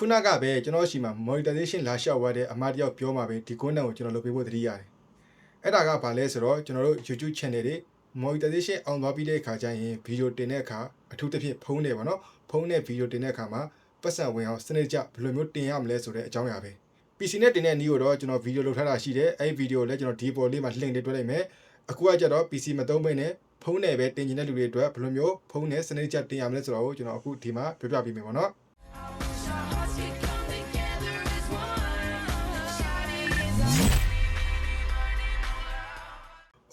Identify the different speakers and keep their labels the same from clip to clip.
Speaker 1: ခုနကပဲကျွန်တော်ရှိမှာ monetization လာလျှောက်သွားတဲ့အမတယောက်ပြောမှာပဲဒီ content ကိုကျွန်တော်လုပ်ပေးဖို့တတိရတယ်အဲ့ဒါကဘာလဲဆိုတော့ကျွန်တော်တို့ YouTube channel တွေ monetization အောင်သွားပြီးတဲ့အခါကျရင်ဗီဒီယိုတင်တဲ့အခါအထူးသဖြင့်ဖုန်းတွေပေါ့နော်ဖုန်းနဲ့ဗီဒီယိုတင်တဲ့အခါမှာပတ်စံဝင်အောင်စနစ်ကြဘယ်လိုမျိုးတင်ရမလဲဆိုတဲ့အကြောင်းအရာပဲ PC နဲ့တင်တဲ့နည်းကိုတော့ကျွန်တော်ဗီဒီယိုလုပ်ထားတာရှိတယ်အဲ့ဒီဗီဒီယိုလည်းကျွန်တော်ဒီပေါ်လေးမှာ link တွေတွဲလိုက်မယ်အခုကကြတော့ PC မသုံးဘဲနဲ့ဖုန်းနဲ့ပဲတင်ကျင်တဲ့လူတွေအတွက်ဘယ်လိုမျိုးဖုန်းနဲ့စနစ်ကြတင်ရမလဲဆိုတော့ကိုကျွန်တော်အခုဒီမှာပြောပြပေးမယ်ပေါ့နော်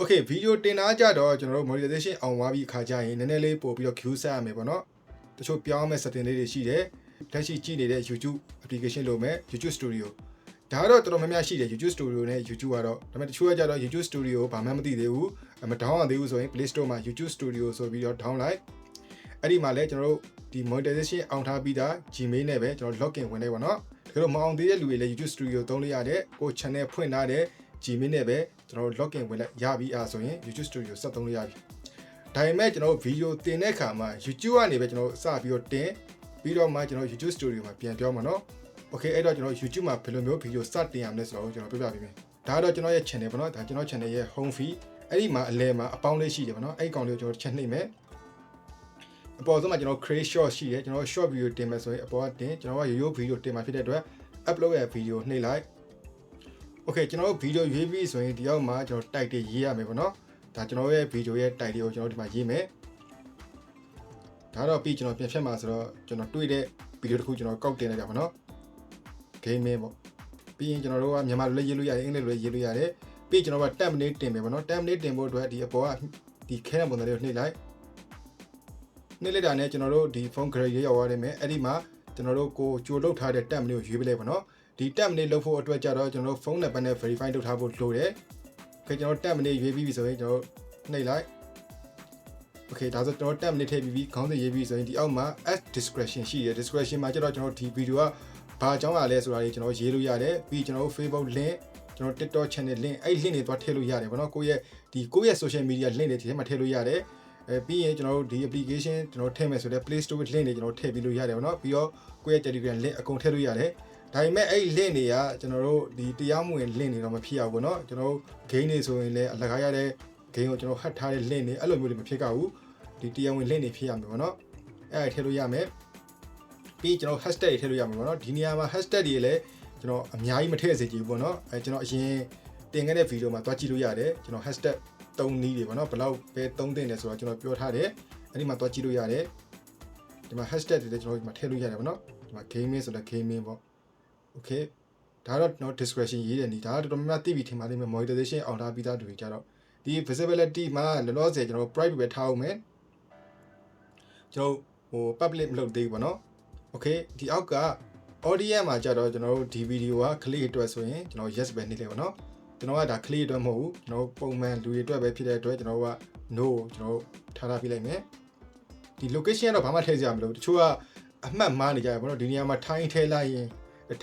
Speaker 1: Okay ဗီဒီယိုတင်တာကြတော့ကျွန်တော်တို့ monetization အောင်သွားပြီးအခါကျရင်နည်းနည်းလေးပို့ပြီးတော့ queue ဆက်ရမယ်ပေါ့နော်တချို့ပြောင်းမဲ့ setting လေးတွေရှိတယ်လက်ရှိကြည့်နေတဲ့ YouTube application လို့မဲ့ YouTube Studio ဒါကတော့တော်တော်များများရှိတယ် YouTube Studio နဲ့ YouTube ကတော့ဒါပေမဲ့တချို့ကကြတော့ YouTube Studio ဘာမှမသိသေးဘူးအမ down ရသေးဘူးဆိုရင် Play Store မှာ YouTube Studio ဆိုပြီးတော့ down လိုက်အဲ့ဒီမှာလည်းကျွန်တော်တို့ဒီ monetization အောင်ထားပြီးသား Gmail နဲ့ပဲကျွန်တော် login ဝင်နေပါတော့တကယ်လို့မအောင်သေးတဲ့လူတွေလည်း YouTube Studio သုံးလို့ရတယ်ကို channel ဖွင့်ထားတဲ့ Gmail နဲ့ပဲ ကျွန်တော်တို့ login ဝင်လိုက်ရပြီအားဆိုရင် YouTube Studio ဆက်သုံးလို့ရပြီဒါပေမဲ့ကျွန်တော်တို့ video တင်တဲ့အခါမှာ YouTube ကနေပဲကျွန်တော်တို့စပြီးတော့တင်ပြီးတော့မှကျွန်တော် YouTube Studio မှာပြန်ပြောမှာเนาะ Okay အဲ့တော့ကျွန်တော် YouTube မှာဘယ်လိုမျိုး video စတင်ရမလဲဆိုတော့ကျွန်တော်ပြောပြပေးမယ်ဒါကတော့ကျွန်တော်ရဲ့ channel ပေါ့နော်ဒါကျွန်တော် channel ရဲ့ home feed အဲ့ဒီမှာအလဲမှာအပေါင်းလေးရှိတယ်ပေါ့နော်အဲ့ဒီကောင်လေးကိုကျွန်တော်ချက်နှိမ့်မယ်အပေါ်ဆုံးမှာကျွန်တော် create short ရှိတယ်ကျွန်တော် short video တင်မယ်ဆိုရင်အပေါ်ကတင်ကျွန်တော်ကရိုးရိုး video တင်မှာဖြစ်တဲ့အတွက် upload ရဲ့ video နှိမ့်လိုက် Okay ကျွန်တော်တို့ video ရွေးပြီးဆိုရင်ဒီအောက်မှာကျွန်တော် tag တွေရေးရမယ်ပေါ့နော်ဒါကျွန်တော်ရဲ့ video ရဲ့ tag တွေကိုကျွန်တော်ဒီမှာရေးမယ်ဒါတော့ပြီးကျွန်တော်ပြန်ဖြတ်မှာဆိုတော့ကျွန်တော်တွေ့တဲ့ video တစ်ခုကျွန်တော်ကောက်တင်လိုက်တာပေါ့နော် gaming ပေါ့ပြီးရင်ကျွန်တော်တို့ကမြန်မာလိုလည်းရေးလို့ရတယ်အင်္ဂလိပ်လိုလည်းရေးလို့ရတယ်ပြီးရင်ကျွန်တော်က tab လေးတင်မယ်ပေါ့နော် tab လေးတင်ဖို့အတွက်ဒီအပေါ်ကဒီခဲတဲ့ပုံစံလေးကိုနှိပ်လိုက်နှိပ်လိုက်တာနဲ့ကျွန်တော်တို့ဒီ phone grade ရေးရောက်ရတယ်မယ်အဲ့ဒီမှာကျွန်တော်တို့ကိုကြိုလုတ်ထားတဲ့ tab လေးကိုရွေးပလိုက်ပေါ့နော် ဒီ tab နဲ့လုပ်ဖို့အတွက်ကြတော့ကျွန်တော်တို့ဖုန်းနံပါတ်နဲ့ verify လုပ်ထားဖို့လိုတယ် okay ကျွန်တော် tab နဲ့ရွေးပြီးပြီဆိုရင်ကျွန်တော်နှိပ်လိုက် okay ဒါဆိုကျွန်တော် tab နဲ့ထည့်ပြီးပြီးခေါင်းစဉ်ရေးပြီးဆိုရင်ဒီအောက်မှာ as discretion ရှိတယ် discretion မှာကျတော့ကျွန်တော်ဒီ video ကဘာအကြောင်းအရာလဲဆိုတာကြီးကျွန်တော်ရေးလို့ရတယ်ပြီးကျွန်တော်တို့ Facebook link ကျွန်တော် TikTok channel link အဲ့ link တွေသွားထည့်လို့ရတယ်ဗောနော်ကိုယ့်ရဲ့ဒီကိုယ့်ရဲ့ social media link တွေဒီထဲမှာထည့်လို့ရတယ်အဲပြီးရင်ကျွန်တော်တို့ဒီ application ကျွန်တော်ထည့်မယ်ဆိုတဲ့ Play Store link တွေကျွန်တော်ထည့်ပြီးလို့ရတယ်ဗောနော်ပြီးတော့ကိုယ့်ရဲ့ Telegram link အကုန်ထည့်လို့ရတယ် ဒါပေမဲ့အဲ့ link တွေကကျွန်တော်တို့ဒီတရားမဝင် link တွေတော့မဖြစ်ရဘူးဗောနော်ကျွန်တော်တို့ game တွေဆိုရင်လည်းအလကားရတဲ့ game ကိုကျွန်တော်ဟတ်ထားတဲ့ link တွေအဲ့လိုမျိုးတွေမဖြစ်ကြဘူးဒီတရားဝင် link တွေဖြစ်ရမယ်ဗောနော်အဲ့ဒါထည့်လို့ရမယ်ပြီးကျွန်တော် hashtag တွေထည့်လို့ရမှာပေါ့နော်ဒီနေရာမှာ hashtag တွေလည်းကျွန်တော်အများကြီးမထည့်စေချင်ဘူးပေါ့နော်အဲကျွန်တော်အရင်တင်ခဲ့တဲ့ဗီဒီယိုမှာတွားကြည့်လို့ရတယ်ကျွန်တော် hashtag 3နည်းတွေပေါ့နော်ဘယ်လောက်ပဲ3တင်တယ်ဆိုတော့ကျွန်တော်ပြောထားတယ်အဲ့ဒီမှာတွားကြည့်လို့ရတယ်ဒီမှာ hashtag တွေလည်းကျွန်တော်ဒီမှာထည့်လို့ရတယ်ပေါ့နော်ဒီမှာ gaming ဆိုတော့ gaming ပေါ့ okay ဒါတော့ကျွန်တော် discretion ရေးတယ်နီဒါတော့တော်တော်များများသိပြီထင်ပါလိမ့်မယ် monetization အောင်ထားပြီးသားတွေကြတော့ဒီ visibility မှာလောလောဆယ်ကျွန်တော် private ပဲထားအောင်မယ်ကျွန်တော်ဟို public မလုပ်သေးဘူးပေါ့နော် okay ဒီအောက်က audience မှာကြတော့ကျွန်တော်တို့ဒီဗီဒီယိုက click အတွက်ဆိုရင်ကျွန်တော် yes ပဲနှိပ်လိုက်ပါတော့ကျွန်တော်ကဒါ click အတွက်မဟုတ်ဘူးကျွန်တော်ပုံမှန်လူတွေအတွက်ပဲဖြစ်တဲ့အတွက်ကျွန်တော်က no ကျွန်တော်ထားထားပြလိုက်မယ်ဒီ location ကတော့ဘာမှထည့်စရာမလိုတချို့ကအမှတ်မှားနေကြရပါတော့ဒီနေရာမှာထိုင်းထဲလိုက်ရင်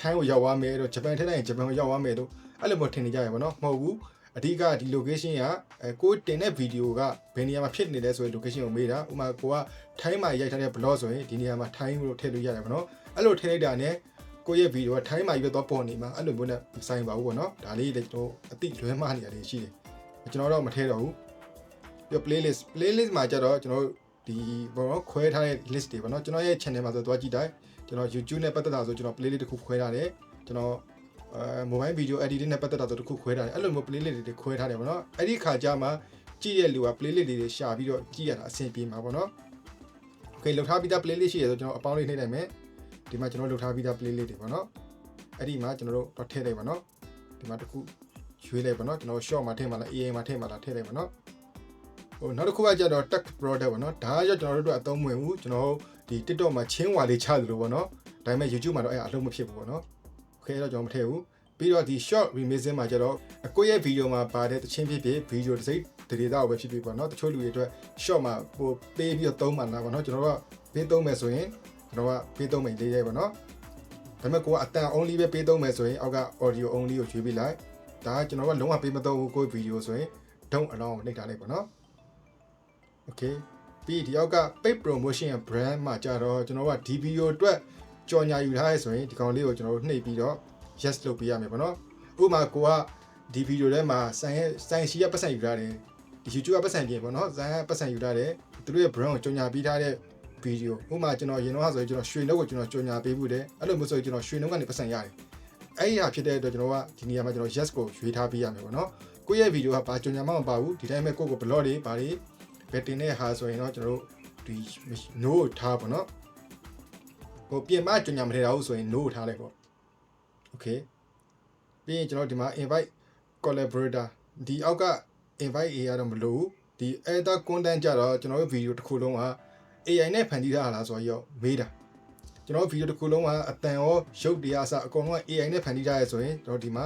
Speaker 1: ထိုင်းကိုရောက်သွားမယ်တော့ဂျပန်ထဲလိုက်ရင်ဂျပန်ကိုရောက်သွားမယ်တော့အဲ့လိုမျိုးထင်နေကြရပါတော့မဟုတ်ဘူးအဓိကဒီ location ကအဲကိုတင်တဲ့ဗီဒီယိုကဘယ်နေရာမှာဖြစ်နေလဲဆိုရင် location ကိုမေးတာဥပမာကိုကထိုင်းမှာရိုက်ထားတဲ့ blog ဆိုရင်ဒီနေရာမှာထိုင်းလို့ထည့်လို့ရတယ်ဗောနော်အဲ့လိုထည့်လိုက်တာနဲ့ကိုယ့်ရဲ့ဗီဒီယိုကထိုင်းမှာရွေးသွားပေါ်နေမှာအဲ့လိုမျိုးနဲ့မဆိုင်ပါဘူးဗောနော်ဒါလေးလည်းကျွန်တော်အတိလွဲမှားနေရတယ်ရှိတယ်ကျွန်တော်တော့မထည့်တော့ဘူးပြီး playlist playlist မှာကျတော့ကျွန်တော် ဒီဘောနော်ခွဲထားတဲ့ list တွေဗောနော်ကျွန်တော်ရဲ့ channel မှာဆိုသွားကြည့်တိုင်းကျွန်တော် YouTube နဲ့ပတ်သက်တာဆိုကျွန်တော် playlist တစ်ခုခွဲထားတယ်ကျွန်တော်အဲ mobile video editing နဲ့ပတ်သက်တာဆိုတစ်ခုခွဲထားတယ်အဲ့လိုမျိုး playlist တွေခွဲထားတယ်ဗောနော်အဲ့ဒီခါကျမှကြည့်တဲ့လူက playlist တွေရှာပြီးတော့ကြည့်ရတာအဆင်ပြေမှာဗောနော် Okay လောက်ထားပြီးသား playlist ရှိရဆိုကျွန်တော်အပေါင်းလေးနှိမ့်လိုက်မယ်ဒီမှာကျွန်တော်လောက်ထားပြီးသား playlist တွေဗောနော်အဲ့ဒီမှာကျွန်တော်တို့တော့ထည့်လိုက်ပါနော်ဒီမှာတစ်ခုရွေးလိုက်ပါနော်ကျွန်တော် short မှာထည့်မှာလား AI မှာထည့်မှာလားထည့်လိုက်ပါနော် ဟိုနောက်တစ်ခုကကျတော့ tech product ဗောနော်ဒါကကျကျွန်တော်တို့အတွက်အသုံးမဝင်ဘူးကျွန်တော်ဒီ TikTok မှာချင်းဝါလေးချသလိုဗောနော်ဒါပေမဲ့ YouTube မှာတော့အဲ့အလုံးမဖြစ်ဘူးဗောနော် Okay အဲ့တော့ကျွန်တော်မထည့်ဘူးပြီးတော့ဒီ short remixing မှာကျတော့ကိုယ့်ရဲ့ video မှာပါတဲ့တခြင်းဖြစ်ဖြစ် video တစ်စိတ်ဒေတာကိုပဲဖြစ်ဖြစ်ပေါ့နော်တချို့လူတွေအတွက် short မှာဟိုပေးပြီးတော့သုံးမှလာပေါ့နော်ကျွန်တော်တို့ကပေးသုံးမယ်ဆိုရင်ကျွန်တော်ကပေးသုံးမယ်လေးရဲပေါ့နော်ဒါပေမဲ့ကိုကအတန် only ပဲပေးသုံးမယ်ဆိုရင်အောက်က audio only ကိုရွေးပေးလိုက်ဒါကကျွန်တော်ကလုံးဝပေးမသုံးဘူးကိုယ့် video ဆိုရင် don't allow နှိပ်ထားလိုက်ပေါ့နော် okay ပြီးဒီအောက်က paid promotion ရဲ့ brand မှာကြတော့ကျွန်တော်ကဒီ video အတွက်ကြော်ညာယူထားရဲဆိုရင်ဒီကောင်လေးကိုကျွန်တော်တို့နှိပ်ပြီးတော့ yes လုပ်ပေးရမယ်ပေါ့နော်ဥပမာကိုကဒီဗီဒီယိုထဲမှာဆိုင်ရဲ့ဆိုင်ရှိရပတ်စံယူထားတယ်ဒီ YouTube ကပတ်စံပြင်ပေါ့နော်ဆိုင်ကပတ်စံယူထားတယ်သူတို့ရဲ့ brand ကိုကြော်ညာပေးထားတဲ့ဗီဒီယိုဥပမာကျွန်တော်ရင်တော့ဆိုရင်ကျွန်တော်ရွှေနှုတ်ကိုကျွန်တော်ကြော်ညာပေးမှုတယ်အဲ့လိုမျိုးဆိုရင်ကျွန်တော်ရွှေနှုတ်ကနေပတ်စံရတယ်အဲ့ဒီဟာဖြစ်တဲ့အတွက်ကျွန်တော်ကဒီနေရာမှာကျွန်တော် yes ကိုရွေးထားပေးရမယ်ပေါ့နော်ကိုယ့်ရဲ့ဗီဒီယိုကဘာကြော်ညာမှမပါဘူးဒီတိုင်းပဲကိုယ့်ကို blog တွေဘာတွေ ဘယ်တင်တဲ့ဟာဆိုရင်တော့ကျွန်တော်တို့ဒီ no ထားပေါ့နော်ဟိုပြင်မကြော်ညာမထည့်တာဘူးဆိုရင် no ထားလိုက်ပေါ့ okay ပြီးရင်ကျွန်တော်ဒီမှာ invite collaborator ဒီအောက်က invite A ရတော့မလို့ဒီ other content ကြတော့ကျွန်တော်တို့ video တစ်ခုလုံးက AI နဲ့ဖန်တီးထားတာလားဆိုတော့ရောမေးတာကျွန်တော် video တစ်ခုလုံးကအတန်ရောရုပ်တရားအစအကုန်လုံးက AI နဲ့ဖန်တီးထားရဆိုရင်ကျွန်တော်ဒီမှာ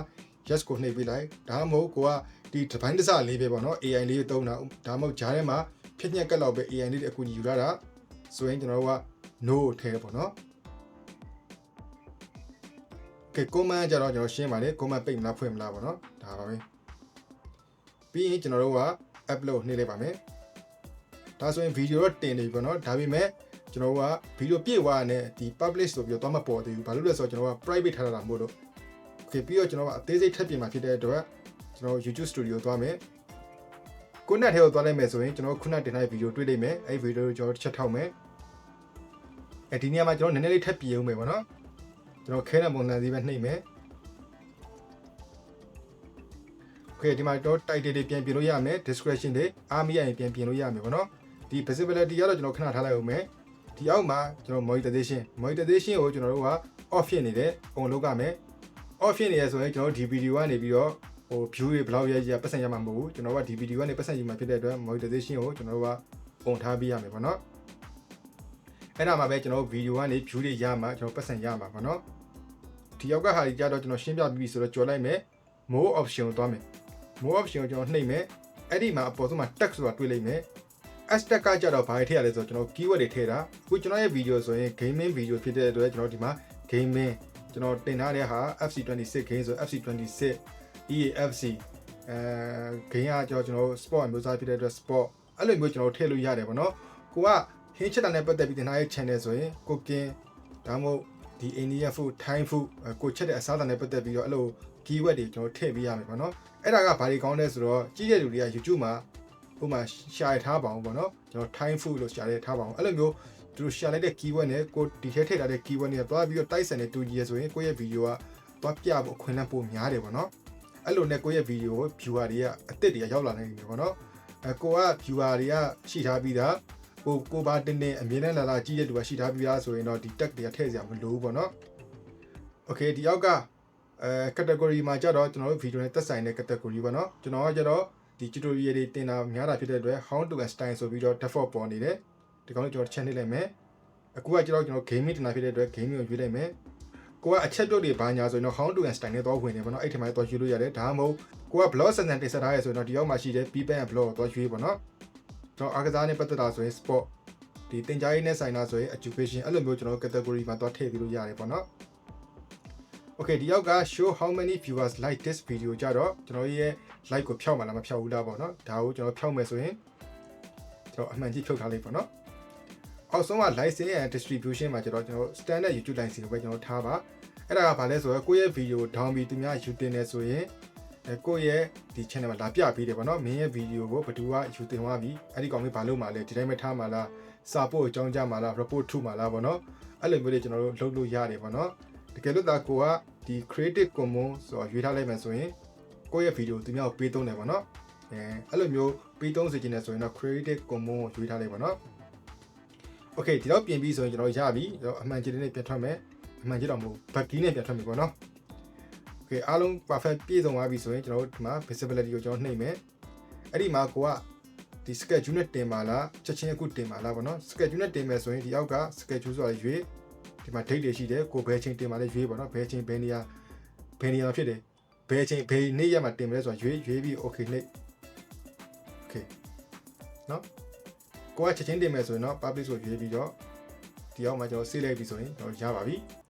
Speaker 1: yes ကိုနှိပ်ပေးလိုက်ဒါမှမဟုတ်ကိုကဒီတစ်ပိုင်းတစ်စလေးပဲပေါ့နော် AI လေးကိုသုံးတာဒါမှမဟုတ်ဂျားထဲမှာ ဖြစ်ညက်ကက်လောက်ပဲ AI လေးတွေအကူကြီးယူထားတာဆိုရင်ကျွန်တော်တို့က no ထဲပေါ့နော်ကဲ comment ကြတော့ကျွန်တော်ရှင်းပါလေ comment ပိတ်မလားဖွင့်မလားပေါ့နော်ဒါပါပဲပြီးရင်ကျွန်တော်တို့က upload နှိပ်လိုက်ပါမယ်ဒါဆိုရင် video တော့တင်နေပြီပေါ့နော်ဒါပေမဲ့ကျွန်တော်တို့က video ပြည့်သွားတဲ့ဒီ publish ဆိုပြီးတော့မပေါ်သေးဘူးဘာလို့လဲဆိုတော့ကျွန်တော်က private ထားတာမို့လို့ okay ပြီးတော့ကျွန်တော်ကအသေးစိတ်ထပ်ပြင်มาဖြစ်တဲ့အတွက်ကျွန်တော် YouTube Studio သွားမယ် ခုနကထဲကိုသွားလိုက်မယ်ဆိုရင်ကျွန်တော်ခုနတင်ထားတဲ့ video တွေ့လိမ့်မယ်အဲ့ဒီ video ကိုကျွန်တော်တစ်ချက်ထောက်မယ်အဲဒီနေရာမှာကျွန်တော်နည်းနည်းလေးထပ်ပြင်အောင်မယ်ပေါ့နော်ကျွန်တော်ခဲတဲ့ပုံစံစီပဲနှိပ်မယ် okay ဒီမှာတော့ title တွေပြန်ပြင်လို့ရမယ် description တွေအားမရရင်ပြန်ပြင်လို့ရမယ်ပေါ့နော်ဒီ visibility ကတော့ကျွန်တော်ခဏထားလိုက်အောင်မယ်ဒီအောက်မှာကျွန်တော် monetization monetization ကိုကျွန်တော်တို့က off ဖြစ်နေတယ်ပုံလုပ်ရမယ် off ဖြစ်နေရဆိုရင်ကျွန်တော်ဒီ video ကနေပြီးတော့ ဟို view တွေဘယ်လောက်ရရပတ်စံရမှာမဟုတ်ဘူးကျွန်တော်ကဒီ video ကနေပတ်စံယူမှာဖြစ်တဲ့အတွက် monetization ကိုကျွန်တော်တို့ကပုံထားပေးရမယ်ပေါ့နော်အဲ့ဒါမှပဲကျွန်တော် video ကနေ view တွေရမှာကျွန်တော်ပတ်စံရမှာပေါ့နော်ဒီရောက်ကဟာကြီးကြတော့ကျွန်တော်ရှင်းပြပြီးပြီဆိုတော့ကြော်လိုက်မယ် more option ကိုသွားမယ် more option ကိုကျွန်တော်နှိပ်မယ်အဲ့ဒီမှာအပေါ်ဆုံးမှာ text ဆိုတာတွေ့လိမ့်မယ် hashtag ကကြတော့ဘာတွေထည့်ရလဲဆိုတော့ကျွန်တော် keyword တွေထည့်တာအခုကျွန်တော်ရဲ့ video ဆိုရင် gaming video ဖြစ်တဲ့အတွက်ကျွန်တော်ဒီမှာ gaming ကျွန်တော်တင်ထားတဲ့ဟာ FC26 game ဆို FC26 EAFC အဲ game ကကျွန်တော်ကျွန်တော် sport အမျိုးအစားဖြစ်တဲ့အတွက် sport အဲ့လိုမျိုးကျွန်တော်ထည့်လို့ရတယ်ပေါ့နော်ကိုကဟင်းချက်တာနဲ့ပတ်သက်ပြီးတင်ထားတဲ့ channel ဆိုရင်ကိုကင်းဒါမှမဟုတ်ဒီ Indian food Thai food အဲကိုချက်တဲ့အစားအသောက်နဲ့ပတ်သက်ပြီးတော့အဲ့လို keyword တွေကျွန်တော်ထည့်ပေးရမယ်ပေါ့နော်အဲ့ဒါကဘာတွေကောင်းလဲဆိုတော့ကြည့်တဲ့လူတွေက YouTube မှာဥပမာရှာရထားပါအောင်ပေါ့နော်ကျွန်တော် Thai food လို့ရှာရထားပါအောင်အဲ့လိုမျိုးသူတို့ရှာလိုက်တဲ့ keyword နဲ့ကိုဒီထဲထည့်ထားတဲ့ keyword နဲ့တွားပြီးတော့တိုက်ဆန်နဲ့တူကြီးရဆိုရင်ကိုယ့်ရဲ့ video ကတွားပြဖို့အခွင့်အလမ်းပိုများတယ်ပေါ့နော် အဲ့လိုနဲ့ကိုယ့်ရဲ့ video ကို viewer တွေကအစ်စ်တွေကရောက်လာနိုင်တယ်ပေါ့နော်အဲကိုက viewer တွေကရှိထားပြီးသားကိုကိုပါတင်းတင်းအမြင်နဲ့လာလာကြည့်တဲ့သူကရှိထားပြီးသားဆိုရင်တော့ဒီ tag တွေကထည့်စရာမလိုဘူးပေါ့နော် okay ဒီအောက်ကအဲ category မှာကြတော့ကျွန်တော်တို့ video နဲ့သက်ဆိုင်တဲ့ category ပေါ့နော်ကျွန်တော်ကကြတော့ဒီ tutorial တွေတင်တာများတာဖြစ်တဲ့အတွက် how to and style ဆိုပြီးတော့ default ပေါ်နေတယ်ဒီကောင်လေးကျွန်တော် channel လိုက်မယ်အခုကကြတော့ကျွန်တော် gaming တင်တာဖြစ်တဲ့အတွက် gaming ကိုရွေးလိုက်မယ် ကိုကအချက်ပြုတ်တွေဘာညာဆိုရင်တော့ how to and style နဲ့တော့ဝင်နေပေါ့နော်အဲ့ထက်မှတော့ရွေးလို့ရတယ်ဒါမှမဟုတ်ကိုက blog စံစံတင်ဆက်ထားရဆိုရင်တော့ဒီအောက်မှာရှိတဲ့ b band blog ကိုတော့ရွေးပေါ့နော်ကျွန်တော်အားကစားနဲ့ပတ်သက်တာဆိုရင် sport ဒီတင်ကြားရေးနဲ့ဆိုင်တာဆိုရင် education အဲ့လိုမျိုးကျွန်တော် category မှာတော့ထည့်ပြီးလို့ရတယ်ပေါ့နော် Okay ဒီရောက်က show how many viewers like this video ကြတော့ကျွန်တော်ရဲ့ like ကိုဖြောက်မှလားမဖြောက်ဘူးလားပေါ့နော်ဒါကိုကျွန်တော်ဖြောက်မယ်ဆိုရင်ကျွန်တော်အမှန်ကြီးဖြုတ်ထားလိုက်ပေါ့နော် အောက်ဆုံးက license and distribution မှာကျတော့ကျွန်တော် standard YouTube license ကိုပဲကျွန်တော်ထားပါအဲ့ဒါကဘာလဲဆိုတော့ကိုယ့်ရဲ့ video down ပြီးသူများ YouTube တင်နေဆိုရင်အဲကိုယ့်ရဲ့ဒီ channel မှာလာပြပေးတယ်ပေါ့နော်မင်းရဲ့ video ကိုဘယ်သူက YouTube တင်သွားပြီအဲ့ဒီကောင်လေးဘာလုပ်မှာလဲဒီတိုင်းပဲထားမှာလားစာပို့အကြောင်းကြားမှာလား report ထုမှာလားပေါ့နော်အဲ့လိုမျိုးတွေကျွန်တော်တို့လုပ်လို့ရတယ်ပေါ့နော်တကယ်လို့ဒါကိုကဒီ creative commons ဆိုတော့ရွေးထားလိုက်မယ်ဆိုရင်ကိုယ့်ရဲ့ video သူများကိုပေးသုံးတယ်ပေါ့နော်အဲအဲ့လိုမျိုးပေးသုံးစေချင်တယ်ဆိုရင်တော့ creative commons ကိုရွေးထားလိုက်ပါနော် okay ဒီတော့ပြင်ပြီးဆိုရင်ကျွန်တော်ရပြီကျွန်တော်အမှန်ကြီးလေးနဲ့ပြန်ထွက်မယ်အမှန်ကြီးတော့မဟုတ် backy နဲ့ပြန်ထွက်မယ်ပေါ့နော် okay အားလုံး perfect ပြည့်စုံသွားပြီဆိုရင်ကျွန်တော်တို့ဒီမှာ visibility ကိုကျွန်တော်နှိပ်မယ်အဲ့ဒီမှာကိုကဒီ schedule နဲ့တင်ပါလားချက်ချင်းအခုတင်ပါလားပေါ့နော် schedule နဲ့တင်မယ်ဆိုရင်ဒီအောက်က schedule ဆိုတာရွေး ဒီမှာ date တွေရှိတယ်ကိုဘယ်ချိန်တင်มาလဲရွေးပါတော့ဘယ်ချိန်ဘယ်နေရာဘယ်နေရာဖြစ်တယ်ဘယ်ချိန်ဘယ်နေ့ရက်မှာတင်မလဲဆိုတော့ရွေးရွေးပြီး okay နှိပ် okay เนาะ ကိုကချက်ချင်းတင်မယ်ဆိုရင်တော့ public ဆိုရွေးပြီးတော့ဒီအောက်မှာကျွန်တော် save လိုက်ပြီဆိုရင်ကျွန်တော်ရပါပြီ